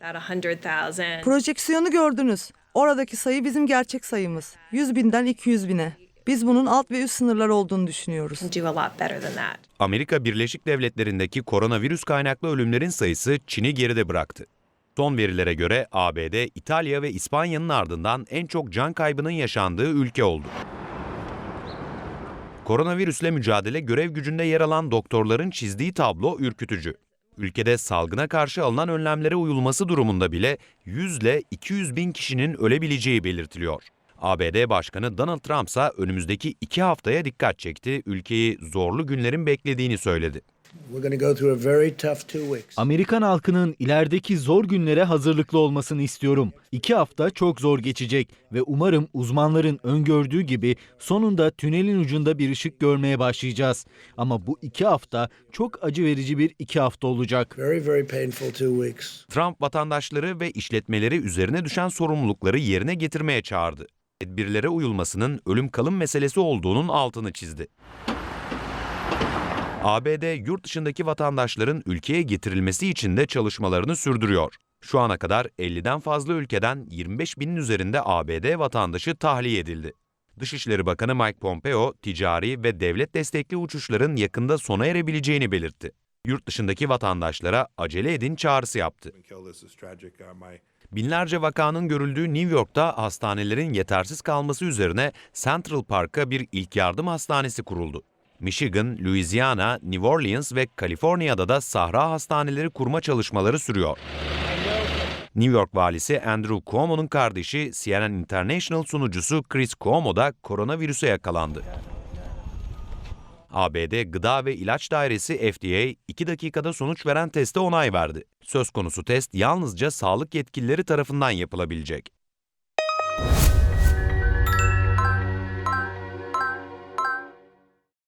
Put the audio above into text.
That 100,000. Projeksiyonu gördünüz. Oradaki sayı bizim gerçek sayımız. 100 binden 200 bine. Biz bunun alt ve üst sınırlar olduğunu düşünüyoruz. Amerika Birleşik Devletleri'ndeki koronavirüs kaynaklı ölümlerin sayısı Çin'i geride bıraktı. Son verilere göre ABD, İtalya ve İspanya'nın ardından en çok can kaybının yaşandığı ülke oldu. Koronavirüsle mücadele görev gücünde yer alan doktorların çizdiği tablo ürkütücü. Ülkede salgına karşı alınan önlemlere uyulması durumunda bile 100 ile 200 bin kişinin ölebileceği belirtiliyor. ABD Başkanı Donald Trump ise önümüzdeki iki haftaya dikkat çekti, ülkeyi zorlu günlerin beklediğini söyledi. We're going to go through a very tough two weeks. Amerikan halkının ilerideki zor günlere hazırlıklı olmasını istiyorum. İki hafta çok zor geçecek ve umarım uzmanların öngördüğü gibi sonunda tünelin ucunda bir ışık görmeye başlayacağız. Ama bu iki hafta çok acı verici bir iki hafta olacak. Very, very painful two weeks. Trump vatandaşları ve işletmeleri üzerine düşen sorumlulukları yerine getirmeye çağırdı. Tedbirlere uyulmasının ölüm kalım meselesi olduğunun altını çizdi. ABD yurt dışındaki vatandaşların ülkeye getirilmesi için de çalışmalarını sürdürüyor. Şu ana kadar 50'den fazla ülkeden 25 binin üzerinde ABD vatandaşı tahliye edildi. Dışişleri Bakanı Mike Pompeo, ticari ve devlet destekli uçuşların yakında sona erebileceğini belirtti. Yurt dışındaki vatandaşlara acele edin çağrısı yaptı. Binlerce vakanın görüldüğü New York'ta hastanelerin yetersiz kalması üzerine Central Park'a bir ilk yardım hastanesi kuruldu. Michigan, Louisiana, New Orleans ve Kaliforniya'da da sahra hastaneleri kurma çalışmaları sürüyor. New York valisi Andrew Cuomo'nun kardeşi CNN International sunucusu Chris Cuomo da koronavirüse yakalandı. ABD Gıda ve İlaç Dairesi FDA 2 dakikada sonuç veren teste onay verdi. Söz konusu test yalnızca sağlık yetkilileri tarafından yapılabilecek.